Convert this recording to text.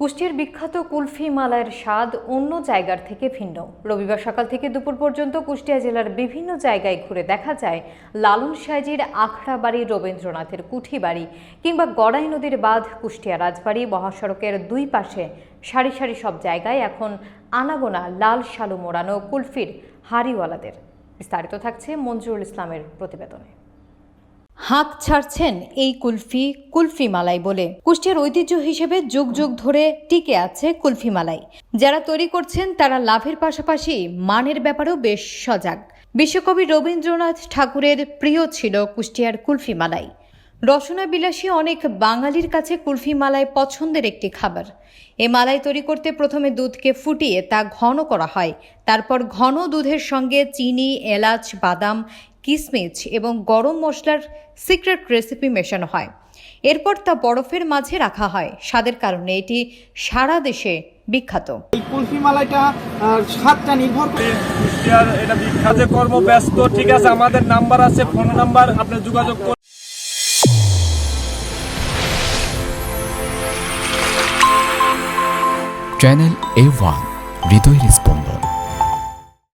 কুষ্টিয়ার বিখ্যাত কুলফি মালাইয়ের স্বাদ অন্য জায়গার থেকে ভিন্ন। রবিবার সকাল থেকে দুপুর পর্যন্ত কুষ্টিয়া জেলার বিভিন্ন জায়গায় ঘুরে দেখা যায় লালন সাইজির আখড়াবাড়ি রবীন্দ্রনাথের কুঠি বাড়ি কিংবা গড়াই নদীর বাঁধ কুষ্টিয়া রাজবাড়ি মহাসড়কের দুই পাশে। সারি সারি সব জায়গায় এখন আনাগোনা লাল শালু মোড়ানো কুলফির হাড়িওয়ালাদের। বিস্তারিত থাকছে মঞ্জুরুল ইসলামের প্রতিবেদনে। হাঁক ছাড়ছেন এই কুলফি কুলফি মালাই বলে। কুষ্টিয়ার ঐতিহ্য হিসেবে যুগ যুগ ধরে টিকে আছে কুলফি মালাই যারা তৈরি করছেন তারা লাভের পাশাপাশি মানের ব্যাপারেও বেশ সজাগ। বিশ্বকবি রবীন্দ্রনাথ ঠাকুরের প্রিয় ছিল কুষ্টিয়ার কুলফি মালাই রসনা বিলাসী অনেক বাঙালির কাছে কুলফি মালাই পছন্দের একটি খাবার। এ মালাই তৈরি করতে প্রথমে দুধকে ফুটিয়ে তা ঘন করা হয়। তারপর ঘন দুধের সঙ্গে চিনি, এলাচ, বাদাম কিসমিচ এবং গরম মশলার সিক্রেট রেসিপি মেশানো হয়। এরপর তা বরফের মাঝে রাখা হয়। স্বাদের কারণে এটি সারা দেশে বিখ্যাত। এই কুলফি মালাইটা স্বাদটা নির্ভর করে। কুষ্টিয়ার এটা বিখ্যাত কর্ম ব্যস্ত ঠিক আছে আমাদের নাম্বার আছে ফোন নাম্বার আপনি যোগাযোগ করুন। চ্যানেল এ ওয়ান হৃদয়ের স্পন্দন।